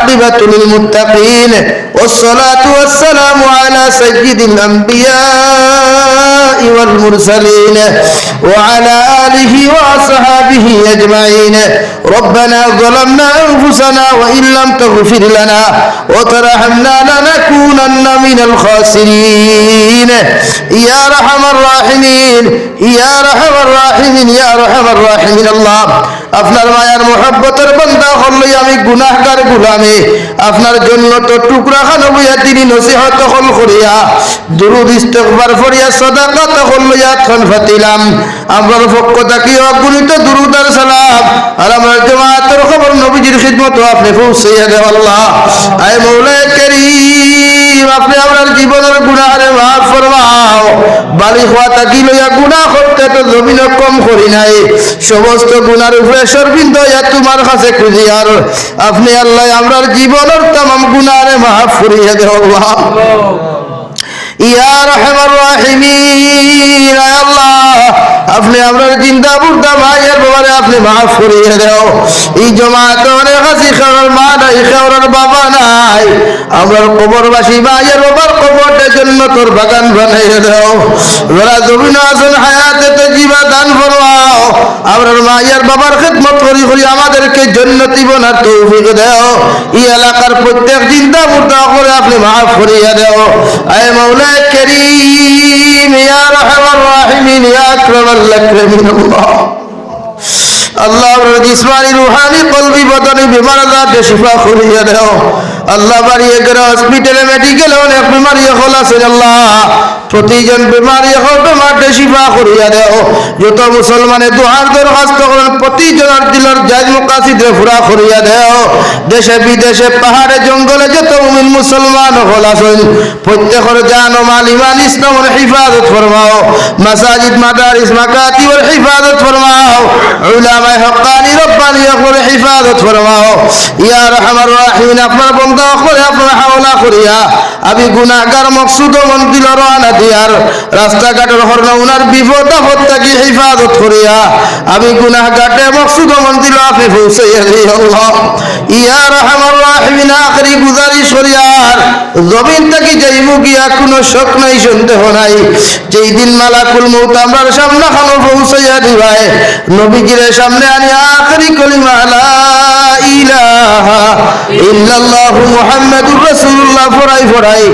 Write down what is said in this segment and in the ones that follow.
عاقبة للمتقين والصلاة والسلام على سيد الأنبياء والمرسلين وعلى آله وأصحابه أجمعين. ربنا ظلمنا أنفسنا وإن لم تغفر لنا وترحمنا لنكونن من الخاسرين. يا رحم الراحمين يا رحم الراحمين يا رحم الراحمين. الله আপনার মায়ার মোহাব্বতের বন্ধা হল আমি, গুনাহগার গুলামে। আপনার জন্য তো টুকরা খানো বইয়া তিনি নসিহত হল করিয়া। দুরুদ ফরিয়া সদাকাত হল লইয়া খান ফাতিলাম। আমার পক্ষ থাকি অগুণিত দুরুদ আর সালাম। আর আমার জমাতের খবর নবীজির খিদমত আপনি পৌঁছাইয়া দেও আল্লাহ। মৌলায় করিম, আপনি আমার জীবনের গুণাহারে মাফ ফরমাও। বালি হওয়া তাকি লইয়া গুণা করতে তো জমিন কম করি নাই। সমস্ত গুণার উপরে সর্বিন্দ ইয়া তোমার কাছে খুঁজি আর আপনি আল্লাহ আমরার জীবনের তাম গুণারে মাফ করিয়া দেওয়া ইয়া রহমান রাহিমিন আল্লাহ আপনি আপনার চিন্তা বুদ্ধা ভাইয়ের ব্যাপারে আপনি মাফ করিয়ে দেও। এই জমাতে মা নাই, খেওয়ার বাবা নাই। কবরবাসী ভাইয়ের বাবার কবরটার জন্য তোর বাগান বানাইয়ে দেও। যারা জমিন হায়াতে তো জীবা দান ফরমাও। আমরার মায়ের বাবার খেদমত করি করি আমাদেরকে জন্নতি বোনার তৌফিক দেও। এই এলাকার প্রত্যেক চিন্তা বুদ্ধা করে আপনি মাফ করিয়ে দেও। আয় মৌলায় কেরিম, ইয়া রহমান রাহিমিন, ইয়া আল্লাহ আল্লাহ ইসমানি রুহানি কলবি বদনি বিমার আল্লাহ শিফা করিয়া দেও। আল্লাহ বাড়িয়ে গেলে হসপিটালে মেডিকেলে অনেক বিমারি হল আল্লাহ। প্রতিজন বিমারি হল বেমারটে শিফা করিয়া দেও। যত মুসলমানে দুহার দরখাস্ত করেন, প্রতিজনের দিলের জাজ মুকাসিদে ফুরা করিয়া দেও। দেশে বিদেশে পাহাড়ে, জঙ্গলে যত মুমিন মুসলমান হল আছেন প্রত্যেকের জান ও মাল ইমান ইসলামের হিফাজত ফরমাও। মাসাজিদ, মাদারিস মাকাতিবের হিফাজত ফরমাও। উলামায়ে হক্কানি রব্বানি করে হিফাজত ফরমাও। ইয়া রহমান রাহিমিন, আপনার বন্ধ করে করিয়া আমি গুনাহগার মকসুদ মন্দির রানা দিয়ার রাস্তাঘাটের হরণ উনার বিপদ আপদ থাকি হিফাজত করিয়া আমি গুনাহগাটে মকসুদ মন্দির আপনি পৌঁছাইয়া দিই আখরি গুজারিশ করিয়ার জমিন গিয়া, কোনো শক নাই, সন্দেহ নাই। যেই দিন মালাকুল মৌত আমরার সামনে খানো পৌঁছাইয়া দিবাই নবীজির সামনে আনি আখরি কলিমা লা ইলাহা ইল্লাল্লাহ মুহাম্মাদুর রাসূলুল্লাহ, ফরাই ফরাই।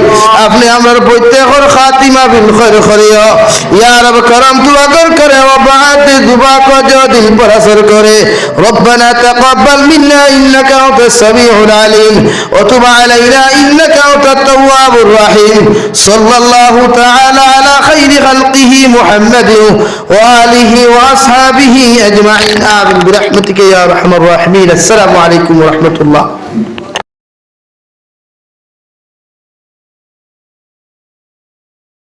আপনি আমার প্রত্যেকর খাতিমা বিন আলা খাইরি খালকিহি মুহাম্মাদ ওয়া আলিহি ওয়া আসহাবিহি আজমাইন। আমিন। برحمتك يا ارحم عليكم ورحمة الله.